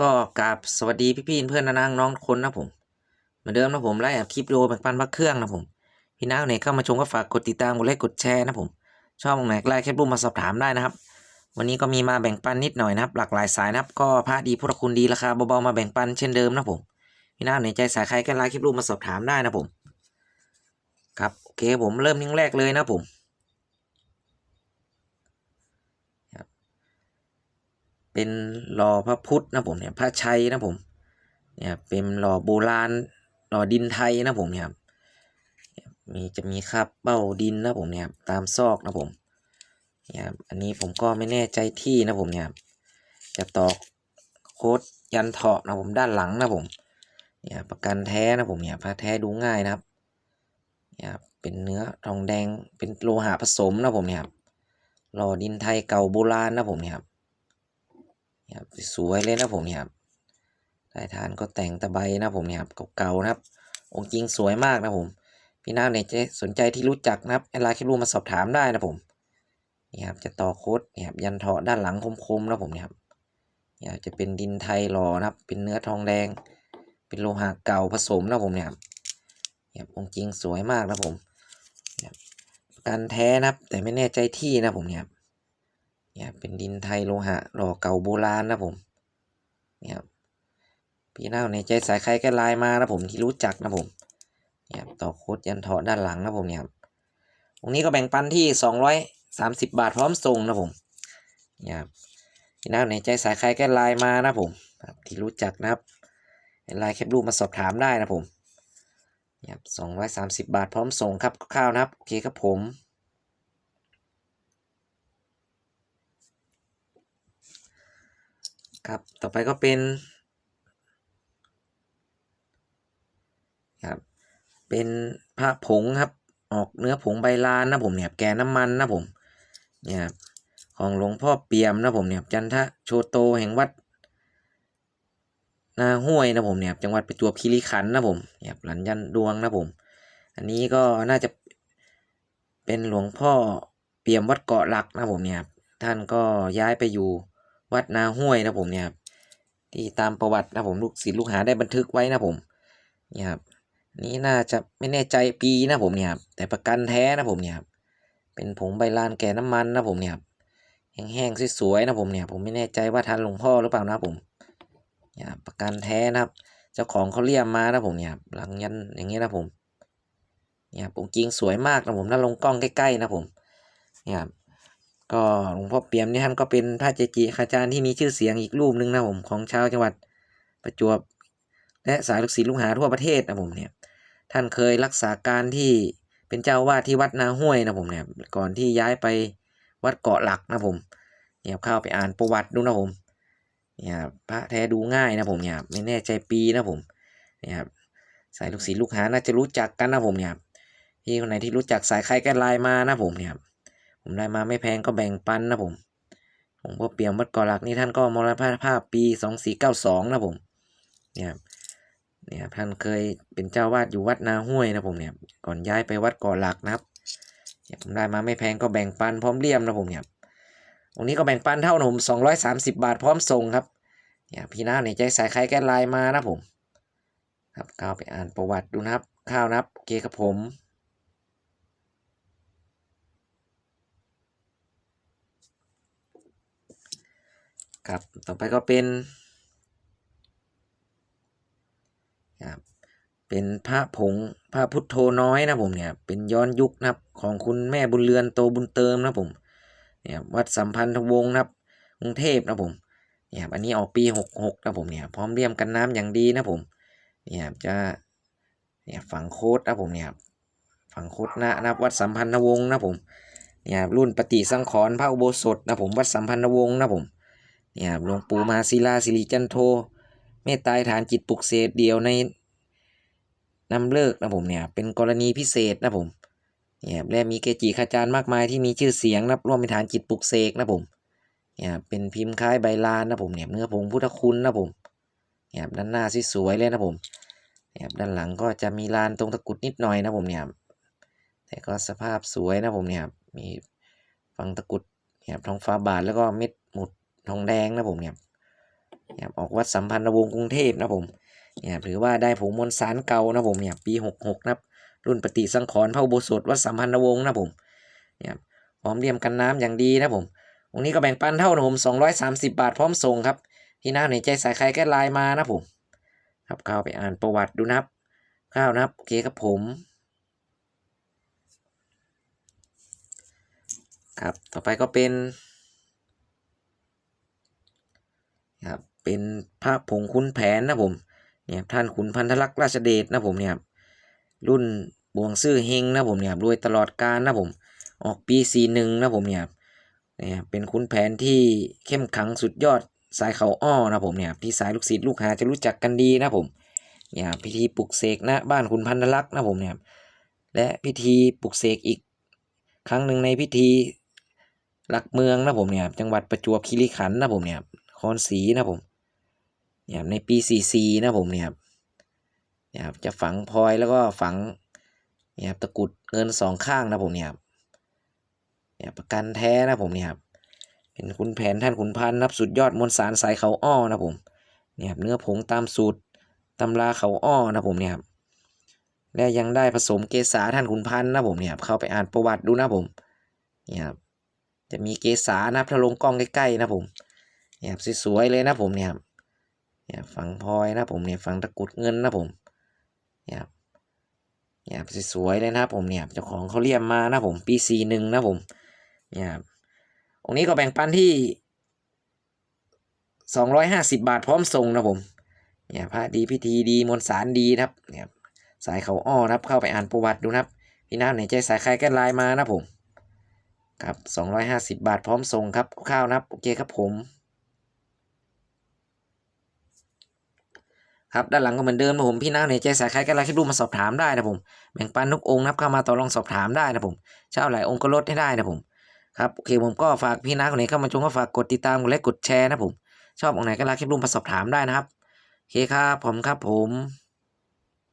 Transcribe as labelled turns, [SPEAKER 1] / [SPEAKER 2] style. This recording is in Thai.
[SPEAKER 1] ก็กราบสวัสดีพี่ๆเพื่อนน้องๆน้องคนนะผมเหมือนเดิมนะผมไลฟ์แอบคลิปวิดีโอแบ่งปันพักเครื่องนะผมพี่น้าเนี่ยเข้ามาชมก็ฝากกดติดตามกดไลค์กดแชร์นะผมชอบตรงไหนก็ไลค์แคปรูปมาสอบถามได้นะครับ วันนี้ก็มีมาแบ่งปันนิดหน่อยนะครับหลากหลายสายนะครับ ก็พระดีพุทธคุณดีราคาเบาๆมาแบ่งปันเช่นเดิมนะผมพี่น้าเนี่ยใจสายใครก็ไลค์คลิปรูปมาสอบถามได้นะผม ครับโอเคผมเริ่มนิ่งแรกเลยนะผม เป็นหล่อพระพุทธนะผมเนี่ยพระชัยนะผมเนี่ยเป็นหล่อโบราณหล่อดินไทยนะผมเนี่ยมีจะมีคราบเบ้าดินนะผมเนี่ยตามซอกนะผมเนี่ยอันนี้ผมก็ไม่แน่ใจที่นะผมเนี่ยจะตอกโค้ดยันเถาะนะผมด้านหลังนะผมเนี่ยประกันแท้นะผมเนี่ยพระแท้ดูง่ายนะครับเนี่ยเป็นเนื้อทองแดงเป็นโลหะผสมนะผมเนี่ยครับหล่อดินไทยเก่าโบราณนะผมเนี่ยครับเนี่ย ครับสวยเลยนะผมเนี่ยครับสายทานก็แต่งตะไบนะผมเนี่ยครับเก่าๆนะครับ องค์จริงสวยมากนะผม พี่น้าเนี่ยจะสนใจที่รู้จักนะครับแอดไลน์คลิปรูมาสอบถามได้นะผมนี่ครับจะต่อโคดเนี่ยครับยันเถาะด้านหลังคมๆนะผมเนี่ยครับเนี่ยจะเป็นดินไทยหล่อนะครับ เป็นเนื้อทองแดง เป็นโลหะเก่าผสมนะผมเนี่ยครับนี่ครับองค์จริงสวยมากนะผมเนี่ยครับประกันแท้นะครับ แต่ไม่แน่ใจที่นะผมเนี่ยครับ เนี่ยเป็นดินไทยโลหะหล่อเก่าโบราณนะผมเนี่ยพี่น้าในใจสายใครก็ไลน์มานะผมที่รู้จักนะผมเนี่ยต่อโค้ดยันเถาะด้านหลังนะผมเนี่ยตรงนี้ก็แบ่งปันที่สองร้อยสามสิบบาทพร้อมส่งนะผมเนี่ยพี่น้าในใจสายใครก็ไลน์มานะผมที่รู้จักนะครับไลน์แคปรูปมาสอบถามได้นะผมเนี่ยสองร้อยสามสิบบาทพร้อมส่งครับข้าวนะครับโอเคครับผม ครับ ต่อไปก็เป็น ครับ เป็นพระผงครับ ออกเนื้อผงใบลานนะผมเนี่ยแกน้ำมันนะผม เนี่ยครับของหลวงพ่อเปี่ยมนะผมเนี่ยจันทะโชโตแห่งวัดนาห้วยนะผมเนี่ยจังหวัดประจวบคีรีขันธ์นะผมเนี่ยหลันยันดวงนะผม อันนี้ก็น่าจะเป็นหลวงพ่อเปี่ยมวัดเกาะหลักนะผมเนี่ยท่านก็ย้ายไปอยู่ วัดนาห้วยนะผมเนี่ยครับที่ตามประวัตินะผมลูกศิษย์ลูกหาได้บันทึกไว้นะผมเนี่ยครับนี่น่าจะไม่แน่ใจปีนะผมเนี่ยครับแต่ประกันแท้นะผมเนี่ยครับเป็นผงใบลานแก่น้ำมันนะผมเนี่ยครับแห้งๆสวยๆนะผมเนี่ยผมไม่แน่ใจว่าทันหลวงพ่อหรือเปล่านะผมเนี่ยครับประกันแท้นะครับ เจ้าของเขาเรียมมานะผมเนี่ยครับหลังยันอย่างเงี้ยนะผมเนี่ยครับองค์จริงสวยมากนะผมถ้าลงกล้องใกล้ๆนะผมเนี่ยครับ ก็หลวงพ่อเปี่ยมนี่ท่านก็เป็นพระเจจิอาจารย์ที่มีชื่อเสียงอีกรูปหนึ่งนะผมของชาวจังหวัดประจวบ และสายลูกศิษย์ลูกหาทั่วประเทศนะผมเนี่ยท่านเคยรักษาการที่เป็นเจ้าวาดที่วัดนาห้วยนะผมเนี่ยก่อนที่ย้ายไปวัดเกาะหลักนะผมเนี่ยเข้าไปอ่านประวัติดูนะผมเนี่ยพระแท้ดูง่ายนะผมเนี่ยไม่แน่ใจปีนะผมเนี่ยครับสายลูกศิษย์ลูกหาน่าจะรู้จักกันนะผมเนี่ยพี่คนไหนที่รู้จักสายใครก็ไลน์มานะผมเนี่ย ผมได้มาไม่แพงก็แบ่งปันนะผม ผมก็เปี่ยมวัดกาะหลักนี่ท่านก็มรณภาพปีสองสี่เก้าสองนะผม เนี่ยเนี่ยท่านเคยเป็นเจ้าวาดอยู่วัดนาห้วยนะผมเนี่ยก่อนย้ายไปวัดกาะหลักนะครับเนี่ยผมได้มาไม่แพงก็แบ่งปันพร้อมเลี่ยมนะผมเนี่ยตรงนี้ก็แบ่งปันเท่านะผมสองร้อยสามสิบบาทพร้อมส่งครับเนี่ยพี่น้าในใจสายใครแก้ไลน์มานะผม ครับก้าวไปอ่านประวัติดูนะครับข้าวนะครับเคครับผม ครับ ต่อไปก็เป็นครับเป็นพระผงพระพุทโธน้อยนะผมเนี่ย เป็นย้อนยุคนะครับของคุณแม่บุญเรือนโตบุญเติมนะผมเนี่ยวัดสัมพันธวงศ์นะครับกรุงเทพนะผมเนี่ยอันนี้ออกปีหกหกนะผมเนี่ยพร้อมเลี่ยมกันน้ำอย่างดีนะผมเนี่ยจะเนี่ยฝังโคดนะผมเนี่ยฝังโคดนะนะวัดสัมพันธวงศ์นะผมเนี่ยรุ่นปฏิสังขรณ์พระอุโบสถนะผมวัดสัมพันธวงศ์นะผม เนี่ยหลวงปู่มาศิลาสิริจันโทเมตตาฐานจิตปลุกเสกเดียวในนำเลิกนะผมเนี่ยเป็นกรณีพิเศษนะผมเนี่ยและมีเกจิอาจารย์มากมายที่มีชื่อเสียงนะร่วมเป็นฐานจิตปลุกเสกนะผมเนี่ยเป็นพิมพ์คล้ายใบลานนะผมเนี่ยเนื้อผงพุทธคุณนะผมเนี่ยด้านหน้าสวยๆเลยนะผมเนี่ยด้านหลังก็จะมีลานตรงตะกุดนิดหน่อยนะผมเนี่ยแต่ก็สภาพสวยนะผมเนี่ยมีฝังตะกุดเนี่ยท้องฟ้าบาทแล้วก็เม็ด ทองแดงนะผมเนี่ยเนี่ยออกวัดสัมพันธวงศ์กรุงเทพนะผมเนี่ยครับหรือว่าได้ผงมวลสารเก่านะผมเนี่ยปีหกหกนะครับรุ่นปฏิสังขรณ์พระอุโบสถวัดสัมพันธวงศ์นะผมเนี่ยพร้อมเลี่ยมกันน้ำอย่างดีนะผมองนี้ก็แบ่งปันเท่านะผมสองร้อยสามสิบาทพร้อมส่งครับ ที่หน้าในใจสายใครแก้ไลน์มานะผมครับเข้าไปอ่านประวัติดูนะครับข้าวนะครับโอเคครับผม ครับต่อไปก็เป็น ครับเป็นพระผงคุณแผนนะผมเนี่ยท่านขุนพันธลักษณ์ราชเดชนะผมเนี่ยครับรุ่นบวงซื่อเฮงนะผมเนี่ยรวยตลอดกาลนะผมออกปีสี่หนึ่งนะผมเนี่ยเนี่ยเป็นขุนแผนที่เข้มขังสุดยอดสายเขาอ้อนะผมเนี่ยที่สายลูกศิษย์ลูกหาจะรู้จักกันดีนะผมเนี่ยพิธีปลุกเสกณบ้านขุนพันธลักษณ์นะผมเนี่ยและพิธีปลุกเสกอีก ครั้งหนึ่งในพิธีหลักเมืองนะผมเนี่ยจังหวัดประจวบคีรีขันธ์นะผมเนี่ย ครับคอนศรีนะผมเนี่ยในปีสี่สีนะผมเนี่ยเนี่ยครับจะฝังพลอยแล้วก็ฝังเนี่ยครับตะกุดเงินสองข้างนะผมเนี่ยเนี่ยประกันแท้นะผมเนี่ยครับเป็นขุนแผนท่านขุนพันธ์นับสุดยอดมวลสารสายเขาอ้อนะผมเนี่ยครับเนื้อผงตามสูตรตำราเขาอ้อนะผมเนี่ยครับและยังได้ผสมเกสาท่านขุนพันธ์นะผมเนี่ยครับเข้าไปอ่านประวัติดูนะผมเนี่ยครับจะมีเกสานะครับถ้าลงกล้องใกล้ๆนะผม เนี่ยครับสวยๆเลยนะผมเนี่ยครับเนี่ยครับฝังพลอยนะผมเนี่ยฝังตะกุดเงินนะผมเนี่ยครับเนี่ยครับสวยๆเลยนะผมเนี่ยเจ้าของเขาเรียมมานะผมปีสี่หนึ่งนะผมเนี่ยครับองค์นี้ก็แบ่งปันที่สองร้อยห้าสิบบาทพร้อมส่งนะผมเนี่ยพระดีพิธีดีมวลสารดีนะครับเนี่ยสายเขาอ้อครับเข้าไปอ่านประวัติดูนะครับพี่น้าไหนใจสายใครก็ไลน์มานะผมครับสองร้อยห้าสิบบาทพร้อมส่งครับข้าวนะครับ โอเคครับผม ครับด้านหลังก็เหมือนเดิมนะผมพี่น้าไหนใจสายใครก็ไลน์ให้ดูมาสอบถามได้นะผมแบ่งปันทุกองค์นะครับเข้ามาต่อรองสอบถามได้นะผมเช่าหลายองค์ก็ลดให้ได้นะผมครับโอเคผมก็ฝากพี่น้าคนไหนเข้ามาชมก็ฝากกดติดตามกดไลค์กดแชร์นะผมชอบองค์ไหนก็ไลน์ให้ดูมาสอบถามได้นะครับโอเคครับผมครับผม